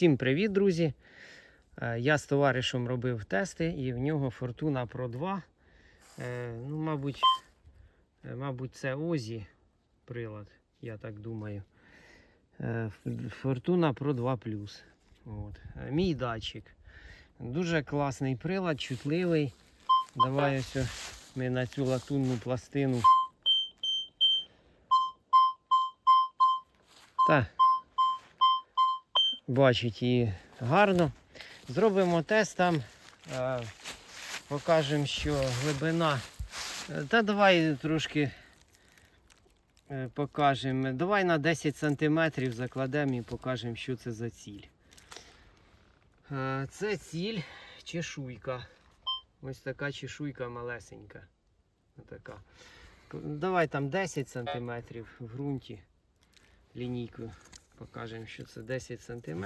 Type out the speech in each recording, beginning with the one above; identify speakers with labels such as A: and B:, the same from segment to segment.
A: Всім привіт, друзі! Е, Я з товаришем робив тести і в нього Fortuna Pro 2. Е, Ну, мабуть, е, мабуть, це Озі прилад, я так думаю. Fortuna Pro 2 Plus. От. Мій датчик. Дуже класний прилад, чутливий. Давай ось ми на цю латунну пластину. Та бачить її гарно. Зробимо тест там, е, покажемо, що глибина. Е, Та давай трошки е, покажемо. Давай на 10 см закладемо і покажемо, що це за ціль. Це ціль чешуйка. Ось така чешуйка малесенька. Отака. Давай там 10 см в ґрунті лінійкою. Покажемо, що це 10 см.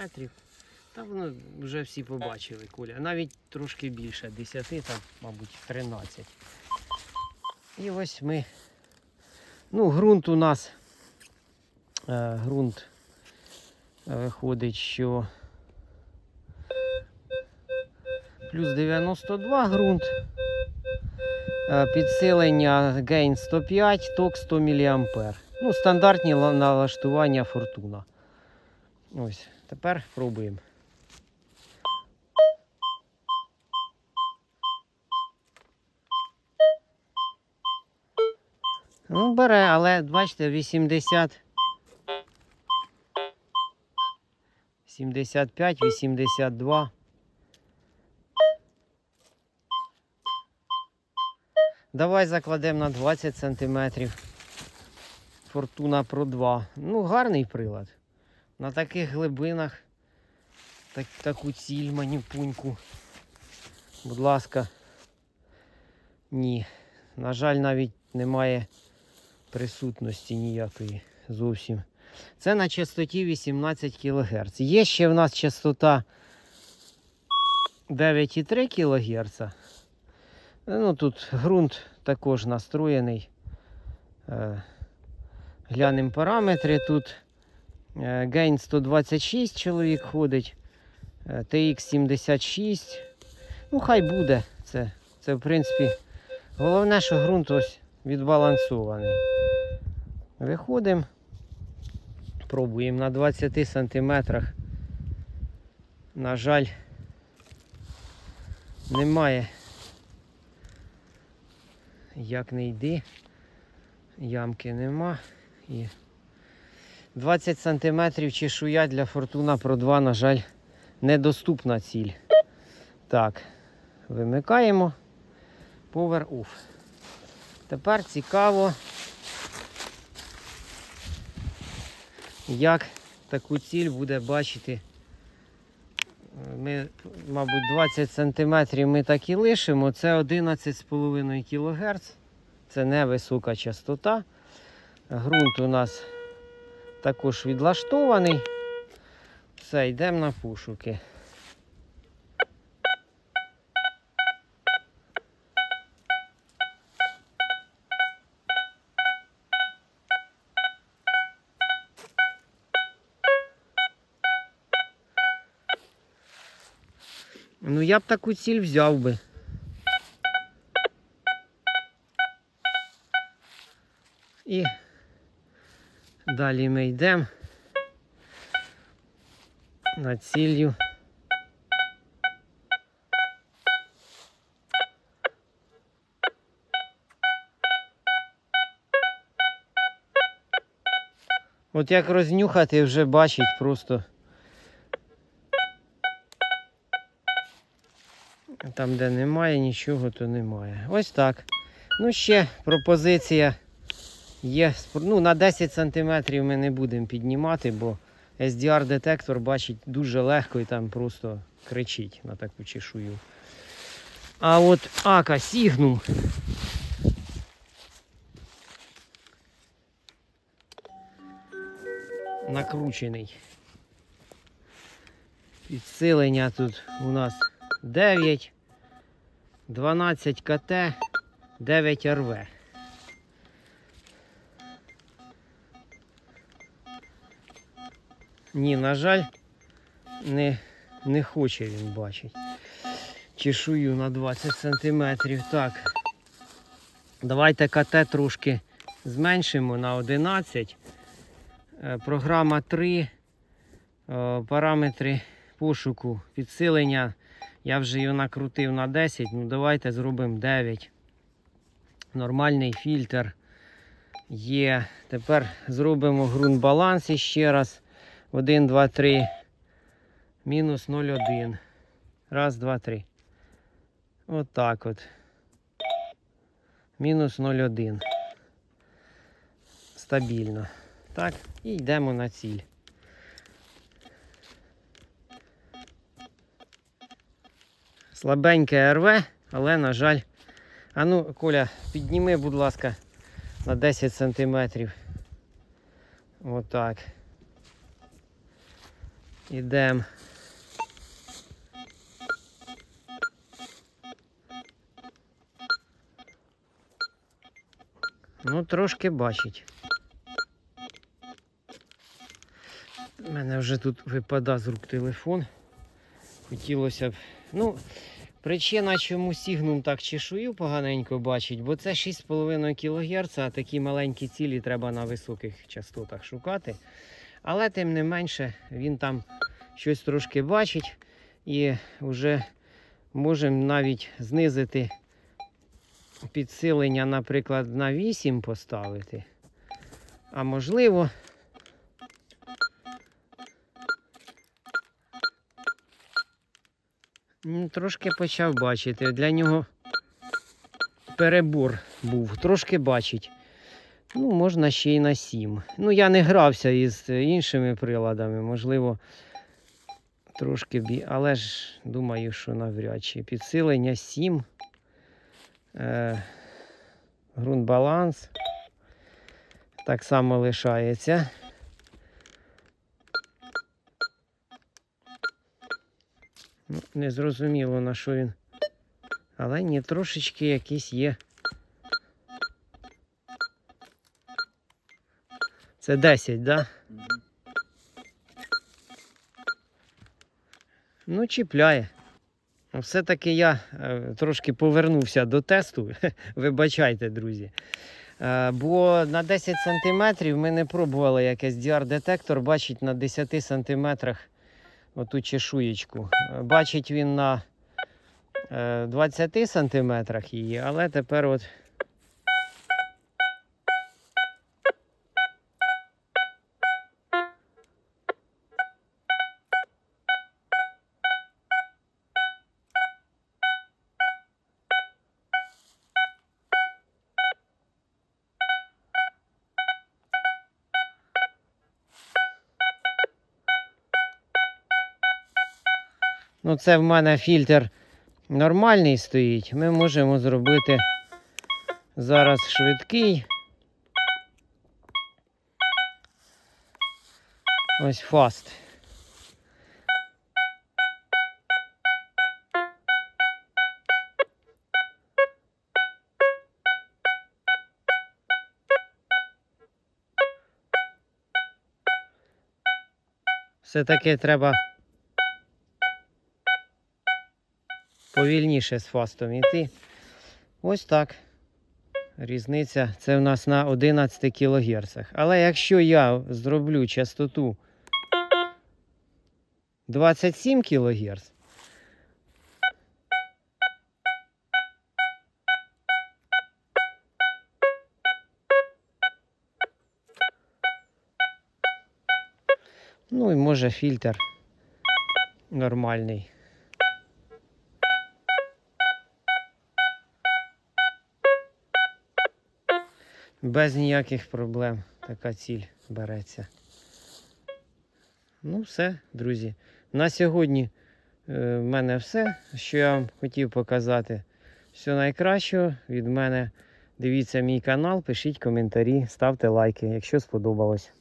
A: Та воно вже всі побачили, Коля. Навіть трошки більше, 10, там, мабуть, 13. І ось ми. Ну, ґрунт у нас. Е, ґрунт е, виходить, що плюс 92 ґрунт. Е, Підсилення гейн 105, ток 100 мА. Ну, стандартні налаштування фортуна. Ось, тепер пробуємо. Ну, бере, але бачите, 80. 75, 82. Давай закладемо на 20 сантиметрів. Фортуна Pro 2. Ну, гарний прилад. На таких глибинах так, таку ціль маніпуньку. Будь ласка. Ні. На жаль, навіть немає присутності ніякої зовсім. Це на частоті 18 кГц. Є ще в нас частота 9,3 кГц. Ну, тут ґрунт також настроєний. Е, Глянемо параметри. Тут гейн 126 чоловік ходить. е, TX 76. Ну, хай буде. Це, це в принципі, головне, що ґрунт ось відбалансований. Виходимо. Пробуємо на 20 сантиметрах. На жаль, немає. Як не йди, ямки нема. І 20 сантиметрів чешуя для Fortuna Pro 2, на жаль, недоступна ціль. Так, вимикаємо. Power off. Тепер цікаво, як таку ціль буде бачити. Ми, мабуть, 20 см ми так і лишимо. Це 11,5 кГц. Це невисока частота. Грунт у нас також відлаштований. Все, йдемо на пошуки. Ну я б таку ціль взяв би. І далі ми йдемо над ціллю. От як рознюхати, вже бачить просто. Там, де немає нічого, то немає. Ось так. Ну, ще пропозиція є. Ну, на 10 см ми не будемо піднімати, бо SDR-детектор бачить дуже легко і там просто кричить на таку чешую. А от Ака Сігнум. Накручений. Підсилення тут у нас 9, 12 КТ, 9 РВ. Ні, на жаль, не, не хоче він бачить. Чешую на 20 см. Так. Давайте КТ трошки зменшимо на 11. Е, Програма 3. Е, Параметри пошуку підсилення. Я вже його накрутив на 10. Ну давайте зробимо 9. Нормальний фільтр є. Тепер зробимо ґрунт баланс іще раз. 1, 2, 3. Мінус 0,1. Раз, два, три. От так от. Мінус 0,1. Стабільно. Так, і йдемо на ціль. Слабеньке РВ, але, на жаль. А ну, Коля, підніми, будь ласка, на 10 сантиметрів. Отак. Ідемо. Ну, трошки бачить. У мене вже тут випада з рук телефон. Хотілося б. Ну, причина, чому сігнум так чешую поганенько бачить, бо це 6,5 кГц, а такі маленькі цілі треба на високих частотах шукати. Але тим не менше він там щось трошки бачить і вже можемо навіть знизити підсилення, наприклад, на 8 поставити. А можливо. Трошки почав бачити. Для нього перебор був. Трошки бачить. Ну, можна ще й на 7. Ну, я не грався із іншими приладами, можливо, трошки бі. Але ж думаю, що навряд чи. Підсилення 7. Е, ґрунт баланс. Так само лишається. Ну, не зрозуміло на що він. Але ні, трошечки якийсь є. Це 10, так? Да? Ну, чіпляє. Ну, Все-таки я е, трошки повернувся до тесту. Вибачайте, друзі. Е, бо на 10 см ми не пробували якийсь DR-детектор, бачить на 10 см оту чешуєчку. Е, Бачить він на е, 20 см її, але тепер от. Ну, це в мене фільтр нормальний стоїть. Ми можемо зробити зараз швидкий. Ось фаст. Все-таки треба повільніше з фастом йти. Ось так. Різниця це в нас на 11 кГц. Але якщо я зроблю частоту 27 кГц, ну і може фільтр нормальний. Без ніяких проблем така ціль береться. Ну, все, друзі. На сьогодні е, в мене все, що я вам хотів показати. Все найкращого від мене. Дивіться мій канал, пишіть коментарі, ставте лайки, якщо сподобалось.